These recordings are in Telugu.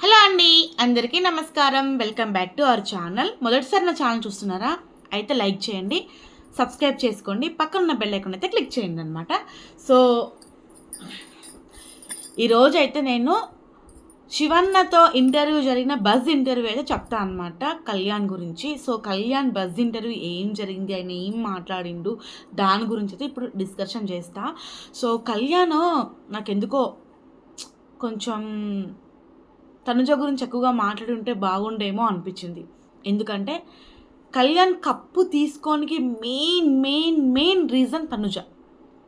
హలో అండి అందరికీ నమస్కారం. Welcome back to our channel. మొదటిసారి నా ఛానల్ చూస్తున్నారా? అయితే లైక్ చేయండి సబ్స్క్రైబ్ చేసుకోండి. పక్కన ఉన్న బెల్ ఐకాన్ అయితే క్లిక్ చేయండి అనమాట సో ఈరోజు అయితే నేను శివన్నతో ఇంటర్వ్యూ జరిగిన బజ్ ఇంటర్వ్యూ అయితే చెప్తా అనమాట కళ్యాణ్ గురించి. సో కళ్యాణ్ బజ్ ఇంటర్వ్యూ ఏం జరిగింది? ఆయన ఏం మాట్లాడిండు? దాని గురించి అయితే ఇప్పుడు డిస్కషన్ చేస్తా. సో కళ్యాణ్ నాకెందుకో కొంచెం తనుజ గురించి ఎక్కువగా మాట్లాడి ఉంటే బాగుండేమో అనిపించింది. ఎందుకంటే కళ్యాణ్ కప్పు తీసుకోనికి main main main reason Tanuja.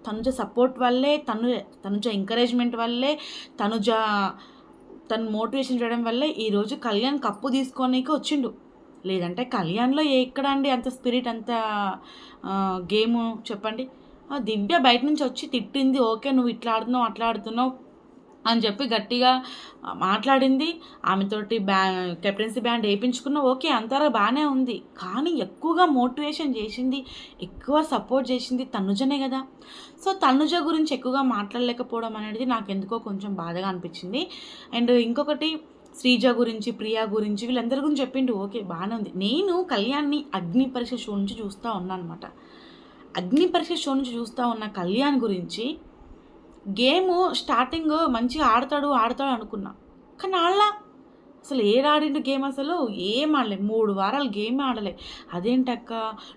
Tanuja support వల్లే తను తనుజ ఎంకరేజ్మెంట్ వల్లే తనుజ తను మోటివేషన్ చేయడం వల్లే ఈరోజు కళ్యాణ్ కప్పు తీసుకోనికి వచ్చిండు. లేదంటే కళ్యాణ్లో ఎక్కడ అండి అంత స్పిరిట్ అంత గేము చెప్పండి? దివ్య బయట నుంచి వచ్చి తిట్టింది ఓకే నువ్వు ఇట్లా ఆడుతున్నావు అట్లా ఆడుతున్నావు అని చెప్పి గట్టిగా మాట్లాడింది. ఆమెతోటి బ్యా కెప్టెన్సీ బ్యాండ్ వేయించుకున్న ఓకే అంతరా బాగానే ఉంది. కానీ ఎక్కువగా మోటివేషన్ చేసింది ఎక్కువ సపోర్ట్ చేసింది తనుజనే కదా. సో తనుజ గురించి ఎక్కువగా మాట్లాడలేకపోవడం అనేది నాకు ఎందుకో కొంచెం బాధగా అనిపించింది. అండ్ ఇంకొకటి శ్రీజ గురించి ప్రియా గురించి వీళ్ళందరి గురించి చెప్పిండు ఓకే బాగానే ఉంది. నేను కళ్యాణ్ని అగ్ని పరీక్ష షో నుంచి చూస్తూ ఉన్నాను అనమాట అగ్ని పరీక్ష షో నుంచి చూస్తూ ఉన్న కళ్యాణ్ గురించి గేమ్ స్టార్టింగ్ మంచిగా ఆడతాడు ఆడతాడు అనుకున్నా. కానీ ఆడలా. అసలు ఏ ఆడిండు గేమ్ అసలు? ఏం ఆడలే. మూడు వారాలు గేమ్ ఆడలే. అదేంటక్క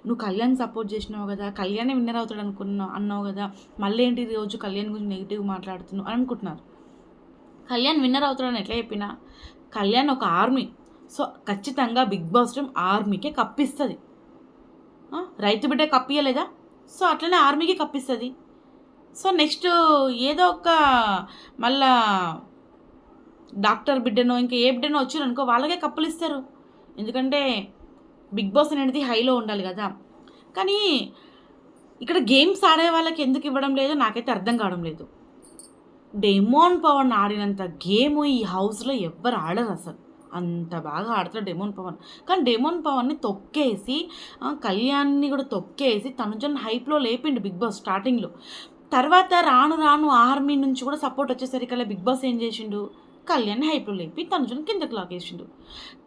నువ్వు కళ్యాణ్ సపోర్ట్ చేసినావు కదా కళ్యాణే విన్నర్ అవుతాడు అనుకున్నా అన్నావు కదా. మళ్ళీ ఏంటి రోజు కళ్యాణ్ గురించి నెగిటివ్ మాట్లాడుతున్నావు? అని అనుకుంటున్నారు. కళ్యాణ్ విన్నర్ అవుతాడని ఎట్లా చెప్పినా? కళ్యాణ్ ఒక ఆర్మీ. సో ఖచ్చితంగా బిగ్ బాస్ టీమ్ ఆర్మీకే కప్పిస్తుంది. రైతు బిడ్డ కప్పియలేదా సో అట్లనే ఆర్మీకి కప్పిస్తుంది. సో నెక్స్ట్ ఏదో ఒక మళ్ళా డాక్టర్ బిడ్డనో ఇంకా ఏ బిడ్డనో వచ్చారు అనుకో వాళ్ళకే కప్పులు ఇస్తారు. ఎందుకంటే బిగ్ బాస్ అనేది హైలో ఉండాలి కదా. కానీ ఇక్కడ గేమ్స్ ఆడే వాళ్ళకి ఎందుకు ఇవ్వడం లేదో? నాకైతే అర్థం కావడం లేదు. డెమోన్ పవన్ ఆడినంత గేమ్ ఈ హౌస్లో ఎవ్వరు ఆడరు అసలు. అంత బాగా ఆడతాడు డెమోన్ పవన్. కానీ డెమోన్ పవన్ని తొక్కేసి కళ్యాణ్ని కూడా తొక్కేసి తనుజన్ హైప్లో లేపిండు బిగ్ బాస్ స్టార్టింగ్లో. తర్వాత రాను రాను ఆర్మీ నుంచి కూడా సపోర్ట్ వచ్చేసరికల్లా బిగ్ బాస్ ఏం చేసిండు? కళ్యాణ్ని హైప్లో లేపి తనుజన్ కిందకు లాగేసిండు.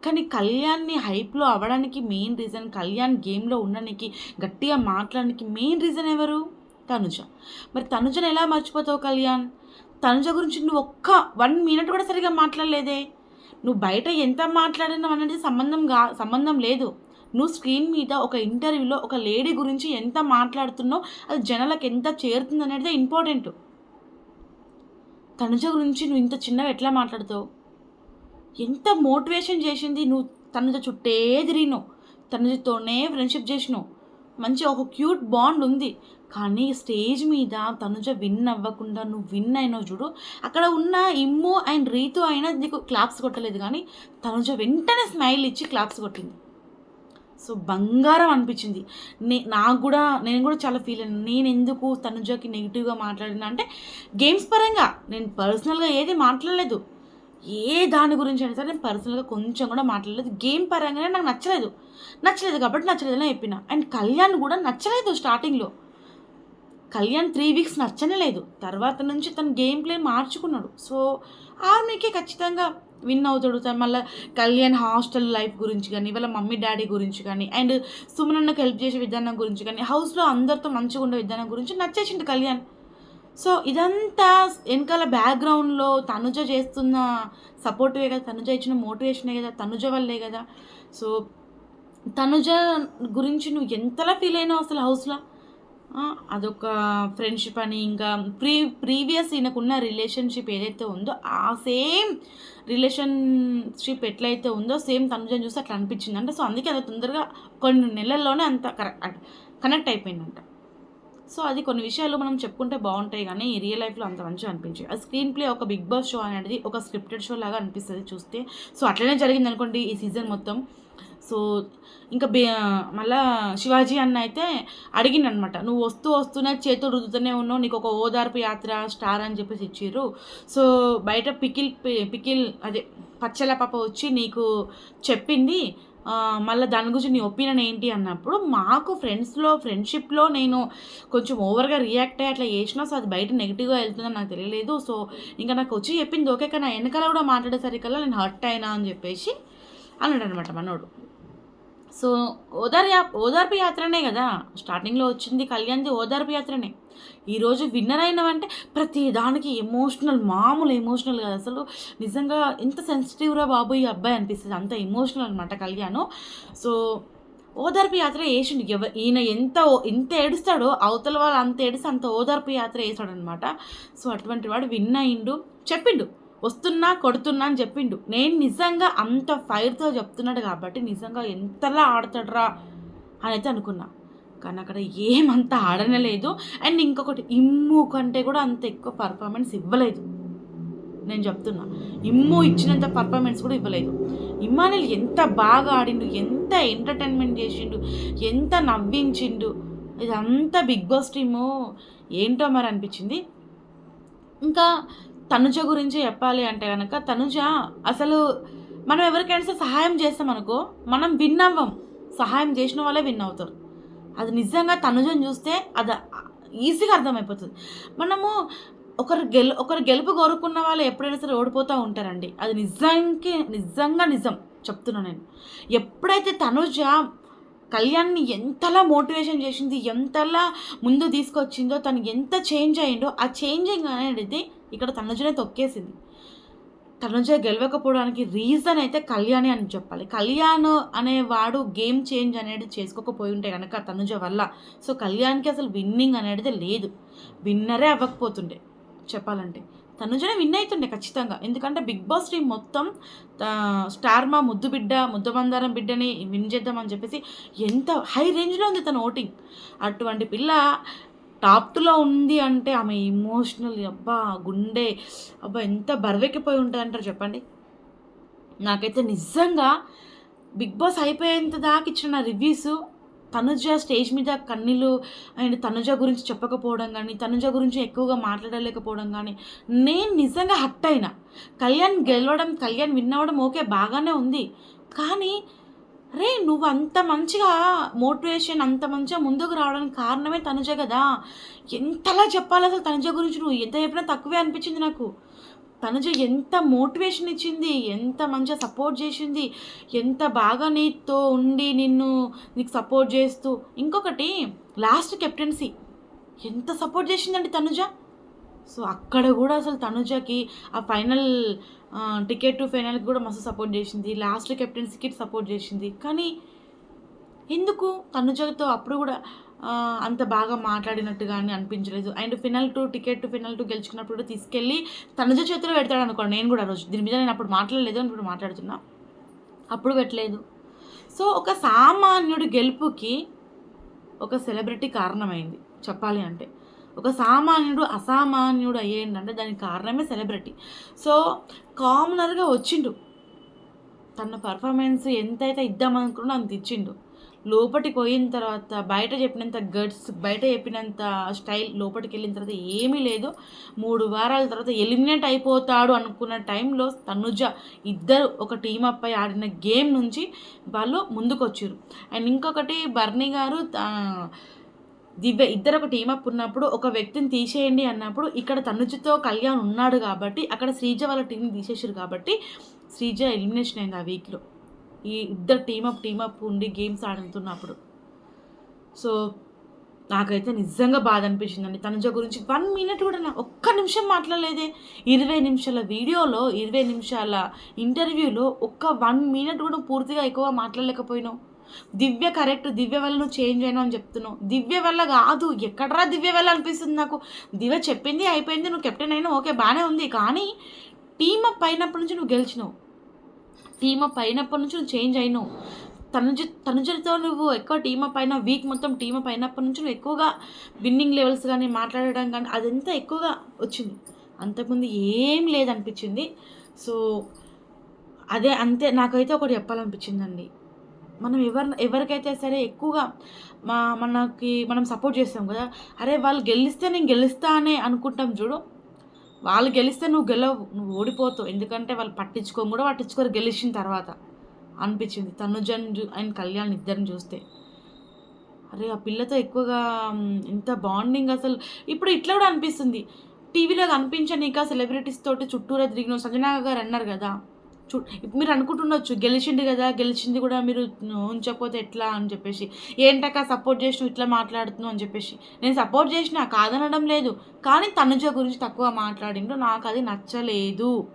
కానీ కళ్యాణ్ని హైప్లో అవ్వడానికి మెయిన్ రీజన్ కళ్యాణ్ గేమ్లో ఉండడానికి గట్టిగా మాట్లాడడానికి మెయిన్ రీజన్ ఎవరు? తనుజ. మరి తనుజను ఎలా మర్చిపోతావు కళ్యాణ్? తనుజ గురించి నువ్వు ఒక్క వన్ మినిట్ కూడా సరిగా మాట్లాడలేదే. నువ్వు బయట ఎంత మాట్లాడినావు అనేది సంబంధం కా సంబంధం లేదు. నువ్వు స్క్రీన్ మీద ఒక ఇంటర్వ్యూలో ఒక లేడీ గురించి ఎంత మాట్లాడుతున్నావు అది జనాలకు ఎంత చేరుతుంది అనేది ఇంపార్టెంట్. తనుజ గురించి నువ్వు ఇంత చిన్నగా ఎట్లా మాట్లాడుతావు? ఎంత మోటివేషన్ చేసింది నువ్వు తనుజ చుట్టే తిరిగినావు తనుజతోనే ఫ్రెండ్షిప్ చేసినావు. మంచి ఒక క్యూట్ బాండ్ ఉంది కానీ స్టేజ్ మీద తనుజ విన్ అవ్వకుండా నువ్వు విన్ అయినావు చూడు అక్కడ ఉన్న ఇమ్ము అండ్ రీతు అయినా నీకు క్లాప్స్ కొట్టలేదు కానీ తనుజ వెంటనే స్మైల్ ఇచ్చి క్లాప్స్ కొట్టింది. సో బంగారం అనిపించింది. నే నాకు కూడా నేను కూడా చాలా ఫీల్ అయ్యాను. నేను ఎందుకు తనుజకి నెగిటివ్గా మాట్లాడినా అంటే గేమ్స్ పరంగా నేను పర్సనల్గా ఏది మాట్లాడలేదు. ఏ దాని గురించి అయినా సరే నేను పర్సనల్గా కొంచెం కూడా మాట్లాడలేదు. గేమ్ పరంగానే నాకు నచ్చలేదు. నచ్చలేదు కాబట్టి నచ్చలేదు అని చెప్పిన. అండ్ కళ్యాణ్ కూడా నచ్చలేదు స్టార్టింగ్లో కళ్యాణ్ త్రీ వీక్స్ నచ్చనే లేదు. తర్వాత నుంచి తన గేమ్ ప్లే మార్చుకున్నాడు. సో ఆర్మీకే ఖచ్చితంగా విన్ అవుతాడు. తను మళ్ళీ కళ్యాణ్ హాస్టల్ లైఫ్ గురించి కానీ వాళ్ళ మమ్మీ డాడీ గురించి కానీ అండ్ సుమనన్నకు హెల్ప్ చేసే విధానం గురించి కానీ హౌస్లో అందరితో మంచిగా ఉండే విధానం గురించి నచ్చేసింది కళ్యాణ్. సో ఇదంతా వెనకాల బ్యాక్గ్రౌండ్లో తనుజ చేస్తున్న సపోర్టివే కదా తనుజ ఇచ్చిన మోటివేషనే కదా తనుజ వల్లే కదా. సో తనుజ గురించి నువ్వు ఎంతలా ఫీల్ అయినావు అసలు హౌస్లో? అదొక ఫ్రెండ్షిప్ అని ఇంకా ప్రీ ప్రీవియస్ ఈయనకున్న రిలేషన్షిప్ ఏదైతే ఉందో ఆ సేమ్ రిలేషన్షిప్ ఎట్లయితే ఉందో సేమ్ తనుజని చూసి అట్లా అనిపించింది అంటే సో అందుకే అది తొందరగా కొన్ని నెలల్లోనే అంత కరెక్ట్ కనెక్ట్ అయిపోయిందంట. సో అది కొన్ని విషయాలు మనం చెప్పుకుంటే బాగుంటాయి కానీ రియల్ లైఫ్లో అంత మంచిగా అనిపించాయి ఆ స్క్రీన్ ప్లే ఒక బిగ్ బాస్ షో అనేది ఒక స్క్రిప్టెడ్ షో లాగా అనిపిస్తుంది చూస్తే. సో అట్లనే జరిగింది అనుకోండి ఈ సీజన్ మొత్తం. సో ఇంకా బే మళ్ళా శివాజీ అన్న అయితే అడిగిండనమాట నువ్వు వస్తూ వస్తూనే చేతులు రుద్దుతూనే ఉన్నావు నీకు ఒక ఓదార్పు యాత్ర స్టార్ అని చెప్పేసి ఇచ్చిర్రు. సో బయట పికిల్ పికిల్ అదే పచ్చల పాప వచ్చి నీకు చెప్పింది మళ్ళీ దాని గురించి నీ ఒపీనియన్ ఏంటి అన్నప్పుడు మాకు ఫ్రెండ్స్లో ఫ్రెండ్షిప్లో నేను కొంచెం ఓవర్గా రియాక్ట్ అయ్యి అట్లా చేసినా సో అది బయట నెగిటివ్గా వెళ్తుందని నాకు తెలియలేదు. సో ఇంకా నాకు వచ్చి చెప్పింది ఓకే కానీ వెనకాల కూడా మాట్లాడేసరికల్లా నేను హర్ట్ అయినా అని చెప్పేసి అన్నాడు అనమాట మనోడు. సో ఓదార్ యా ఓదార్పు యాత్రనే కదా. స్టార్టింగ్లో వచ్చింది కళ్యాణ్ది ఓదార్పు యాత్రనే. ఈరోజు విన్నర్ అయినవంటే ప్రతి దానికి ఎమోషనల్ మామూలు ఎమోషనల్ కదా. అసలు నిజంగా ఎంత సెన్సిటివ్రా బాబు ఈ అబ్బాయి అనిపిస్తుంది. అంత ఎమోషనల్ అనమాట కళ్యాణ్. సో ఓదార్పు యాత్ర వేసిండు ఎవ ఈయన ఎంత ఎంత ఏడుస్తాడో అవతల వాళ్ళు అంత ఏడిస్తే అంత ఓదార్పు యాత్ర వేసాడనమాట సో అటువంటి వాడు విన్ అయిండు. చెప్పిండు. వస్తున్నా కొడుతున్నా అని చెప్పిండు. నేను నిజంగా అంత ఫైర్తో చెప్తున్నాడు కాబట్టి నిజంగా ఎంతలా ఆడతాడరా అని అయితే అనుకున్నా. కానీ అక్కడ ఏమంత ఆడనలేదు అండ్ ఇంకొకటి ఇమ్ము కంటే కూడా అంత ఎక్కువ పర్ఫార్మెన్స్ ఇవ్వలేదు. నేను చెప్తున్నా. ఇమ్ము ఇచ్చినంత పర్ఫార్మెన్స్ కూడా ఇవ్వలేదు. ఇమ్మానుల్ ఎంత బాగా ఆడిండు ఎంత ఎంటర్టైన్మెంట్ చేసిండు ఎంత నవ్వించిండు. ఇదంతా బిగ్ బాస్ టీము. ఏంటో మరి అనిపించింది. ఇంకా తనుజ గురించి చెప్పాలి అంటే కనుక తనుజ అసలు మనం ఎవరికైనా సరే సహాయం చేస్తాం అనుకో మనం విన్ అవ్వం. సహాయం చేసిన వాళ్ళే విన్ అవుతారు. అది నిజంగా తనుజను చూస్తే అది ఈజీగా అర్థమైపోతుంది. మనము ఒకరు గెలు ఒకరు గెలుపు కోరుకున్న వాళ్ళు ఎప్పుడైనా సరే ఓడిపోతూ ఉంటారండి. అది నిజానికి నిజంగా నిజం చెప్తున్నా నేను. ఎప్పుడైతే తనుజ కళ్యాణ్ని ఎంతలా మోటివేషన్ చేసింది ఎంతలా ముందు తీసుకొచ్చిందో తను ఎంత చేంజ్ అయ్యిందో ఆ చేంజింగ్ అనేది ఇక్కడ తనుజనే తొక్కేసింది. తనుజ గెలవకపోవడానికి రీజన్ అయితే కళ్యాణి అని చెప్పాలి. కళ్యాణ్ అనేవాడు గేమ్ చేంజ్ అనేది చేసుకోకపోయి ఉంటే కనుక తనుజ వల్ల. సో కళ్యాణ్కి అసలు విన్నింగ్ అనేది లేదు. విన్నరే అవ్వకపోతుండే చెప్పాలంటే. తనుజనే విన్ అవుతుండే ఖచ్చితంగా. ఎందుకంటే బిగ్ బాస్ టీం మొత్తం స్టార్ మా ముద్దు బిడ్డ ముద్దు బందారం బిడ్డని విన్ చేద్దామని చెప్పేసి ఎంత హై రేంజ్లో ఉంది తన ఓటింగ్. అటువంటి పిల్ల టాప్ టూలో ఉంది అంటే ఆమె ఇమోషనల్ అబ్బా గుండె అబ్బా ఎంత బరవెక్కిపోయి ఉంటుంది అంటారు చెప్పండి? నాకైతే నిజంగా బిగ్ బాస్ అయిపోయేంత దాకా ఇచ్చిన రివ్యూస్ తనుజ స్టేజ్ మీద కన్నీళ్ళు అండ్ తనుజ గురించి చెప్పకపోవడం కానీ తనుజ గురించి ఎక్కువగా మాట్లాడలేకపోవడం కానీ నేను నిజంగా హట్ అయినా. కళ్యాణ్ గెలవడం కళ్యాణ్ విన్ అవ్వడం ఓకే బాగానే ఉంది. కానీ రే నువ్వు అంత మంచిగా మోటివేషన్ అంత మంచిగా ముందుకు రావడానికి కారణమే తనుజ కదా. ఎంతలా చెప్పాలి అసలు తనుజ గురించి నువ్వు? ఎంత చెప్పినా తక్కువే అనిపించింది నాకు. తనుజ ఎంత మోటివేషన్ ఇచ్చింది ఎంత మంచిగా సపోర్ట్ చేసింది ఎంత బాగా నీతో ఉండి నిన్ను నీకు సపోర్ట్ చేస్తూ. ఇంకొకటి లాస్ట్ కెప్టెన్సీ. ఎంత సపోర్ట్ చేసిందండి తనుజ? సో అక్కడ కూడా అసలు తనుజకి ఆ ఫైనల్ టికెట్ టు ఫైనల్కి కూడా మస్తు సపోర్ట్ చేసింది. లాస్ట్ కెప్టెన్సీకి సపోర్ట్ చేసింది. కానీ ఎందుకు తనుజతో అప్పుడు కూడా అంత బాగా మాట్లాడినట్టు కానీ అనిపించలేదు. And final to ticket to final too గెలుచుకున్నప్పుడు తీసుకెళ్ళి తనజ చేతిలో పెడతాడు అనుకోండి నేను కూడా రోజు. దీని మీద నేను అప్పుడు మాట్లాడలేదు అని ఇప్పుడు మాట్లాడుతున్నా. అప్పుడు పెట్టలేదు. సో ఒక సామాన్యుడి గెలుపుకి ఒక సెలబ్రిటీ కారణమైంది. చెప్పాలి అంటే ఒక సామాన్యుడు అసామాన్యుడు అయ్యేంటంటే దానికి కారణమే సెలబ్రిటీ. సో కామనర్గా వచ్చిండు. తన పర్ఫార్మెన్స్ ఎంతైతే ఇద్దామనుకున్నా అంత ఇచ్చిండు. లోపలికి పోయిన తర్వాత బయట చెప్పినంత గట్స్ బయట చెప్పినంత స్టైల్ లోపలికి వెళ్ళిన తర్వాత ఏమీ లేదు. మూడు వారాల తర్వాత ఎలిమినేట్ అయిపోతాడు అనుకున్న టైంలో తనుజ ఇద్దరు ఒక టీం అప్ అయి ఆడిన గేమ్ నుంచి వాళ్ళు ముందుకు వచ్చారు అండ్ ఇంకొకటి బర్నీ గారు దివ్య ఇద్దరు ఒక టీమప్ ఉన్నప్పుడు ఒక వ్యక్తిని తీసేయండి అన్నప్పుడు ఇక్కడ తనుజతో కళ్యాణ్ ఉన్నాడు కాబట్టి అక్కడ శ్రీజ వాళ్ళ టీంని తీసేసారు కాబట్టి శ్రీజ ఎలిమినేషన్ అయింది ఆ వీక్లో ఈ ఇద్దరు టీమప్ టీమప్ ఉండి గేమ్స్ ఆడుతున్నప్పుడు. సో నాకైతే నిజంగా బాధ అనిపించిందండి. తనుజ గురించి వన్ మినిట్ కూడా నా ఒక్క నిమిషం మాట్లాడలేదే. ఇరవై నిమిషాల వీడియోలో ఇరవై నిమిషాల ఇంటర్వ్యూలో ఒక్క వన్ మినిట్ కూడా పూర్తిగా ఎక్కువ మాట్లాడలేకపోయినావు. దివ్య కరెక్ట్ దివ్య వల్ల నువ్వు చేంజ్ అయినావు అని చెప్తున్నావు. దివ్య వల్ల కాదు ఎక్కడరా దివ్య వల్ల అనిపిస్తుంది నాకు? దివ్య చెప్పింది అయిపోయింది నువ్వు కెప్టెన్ అయినా ఓకే బాగానే ఉంది. కానీ టీమప్ అయినప్పటి నుంచి నువ్వు గెలిచినావు. టీమప్ పైనప్పటి నుంచి నువ్వు చేంజ్ అయినావు. తనుజ తనుజతో నువ్వు ఎక్కువ టీమ్ పైన వీక్ మొత్తం టీమ్ అయినప్పటి నుంచి నువ్వు ఎక్కువగా విన్నింగ్ లెవెల్స్ కానీ మాట్లాడడం కానీ అదంతా ఎక్కువగా వచ్చింది. అంతకుముందు ఏం లేదనిపించింది. సో అదే అంతే నాకైతే ఒకటి చెప్పాలనిపించిందండి. మనం ఎవరి ఎవరికైతే సరే ఎక్కువగా మా మనకి మనం సపోర్ట్ చేస్తాం కదా. అరే వాళ్ళు గెలిస్తే నేను గెలుస్తా అనే అనుకుంటాం చూడు. వాళ్ళు గెలిస్తే నువ్వు గెలవు నువ్వు ఓడిపోతావు. ఎందుకంటే వాళ్ళు పట్టించుకోని కూడా పట్టించుకోరు గెలిచిన తర్వాత. అనిపించింది. తనుజన్ చూ అండ్ కళ్యాణ్ ఇద్దరిని చూస్తే. అరే ఆ పిల్లతో ఎక్కువగా ఇంత బాండింగ్ అసలు. ఇప్పుడు ఇట్లా కూడా అనిపిస్తుంది. టీవీలో కనిపించనీక సెలబ్రిటీస్ తోటి చుట్టూరా తిరిగిన సంజనా గారు అన్నారు కదా. చూ ఇప్పుడు మీరు అనుకుంటుండొచ్చు గెలిచింది కదా గెలిచింది కూడా మీరు ఉంచకపోతే ఎట్లా అని చెప్పేసి. ఏంటక్క సపోర్ట్ చేసిన ఇట్లా మాట్లాడుతున్నావు అని చెప్పేసి. నేను సపోర్ట్ చేసిన కాదనడం లేదు కానీ తనుజ గురించి తక్కువ మాట్లాడిండు నాకు అది నచ్చలేదు.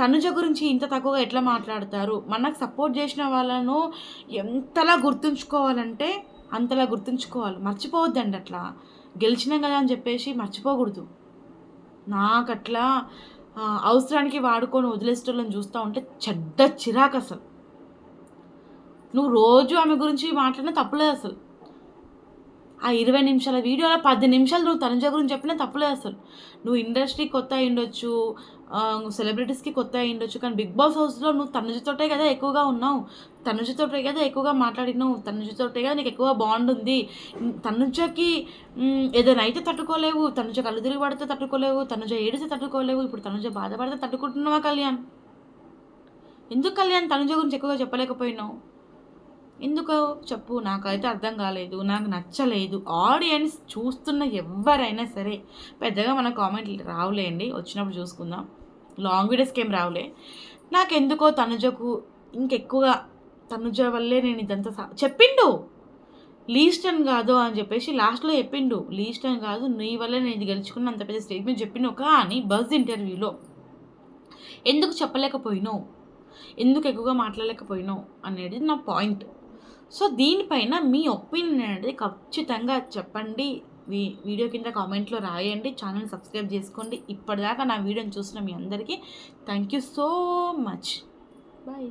తనుజ గురించి ఇంత తక్కువగా ఎట్లా మాట్లాడతారు? మనకు సపోర్ట్ చేసిన వాళ్ళను ఎంతలా గుర్తుంచుకోవాలంటే అంతలా గుర్తుంచుకోవాలి. మర్చిపోవద్దండి అట్లా. గెలిచినాం కదా అని చెప్పేసి మర్చిపోకూడదు. నాకు అట్లా అవసరానికి వాడుకొని వదిలేసేటోళ్ళని చూస్తూ ఉంటే చెడ్డ చిరాకు అసలు. నువ్వు రోజు ఆమె గురించి మాట్లాడినా తప్పులేదు అసలు. ఆ ఇరవై నిమిషాల వీడియోలో పది నిమిషాలు నువ్వు తనుజ గురించి చెప్పినా తప్పులేదు అసలు. నువ్వు ఇండస్ట్రీ కొత్త అయి ఉండొచ్చు సెలబ్రిటీస్కి కొత్త అయి ఉండొచ్చు కానీ బిగ్ బాస్ హౌస్లో నువ్వు తనుజతోటే కదా ఎక్కువగా ఉన్నావు. తనుజతోటే కదా ఎక్కువగా మాట్లాడినావు. తనుజతోటే కదా నీకు ఎక్కువ బాండ్ ఉంది. తనుజకి ఏదైనా అయితే తట్టుకోలేవు. తనుజ కళ్ళు తిరిగి పడితే తట్టుకోలేవు. తనుజ ఏడిస్తే తట్టుకోలేవు. ఇప్పుడు తనుజ బాధపడితే తట్టుకుంటున్నావా కళ్యాణ్? ఎందుకు కళ్యాణ్ తనుజ గురించి ఎక్కువగా చెప్పలేకపోయినావు? ఎందుకో? చెప్పు నాకైతే అర్థం కాలేదు నాకు నచ్చలేదు. ఆడియన్స్ చూస్తున్న ఎవరైనా సరే పెద్దగా మన కామెంట్ రావులేండి వచ్చినప్పుడు చూసుకుందాం. లాంగ్ వీడియోస్కి ఏం రావులే. నాకెందుకో తనుజకు ఇంకెక్కువగా తనుజ వల్లే నేను ఇదంతా సా- చెప్పిండు! లీస్ట్ అని కాదు అని చెప్పేసి లాస్ట్లో చెప్పిండు. లీస్ట్ అని కాదు నీ వల్లే నేను ఇది గెలుచుకున్న అంత పెద్ద స్టేట్మెంట్ చెప్పిండు కానీ బస్ ఇంటర్వ్యూలో ఎందుకు చెప్పలేకపోయినావు? ఎందుకు ఎక్కువగా మాట్లాడలేకపోయినావు? అనేది నా పాయింట్ సో దీనిపైన మీ ఒపీనియన్ అనేది ఖచ్చితంగా చెప్పండి. వీ వీడియో కింద కామెంట్లో రాయండి. ఛానల్ సబ్స్క్రైబ్ చేసుకోండి. ఇప్పటిదాకా నా వీడియోని చూసిన మీ అందరికీ thank you so much. Bye.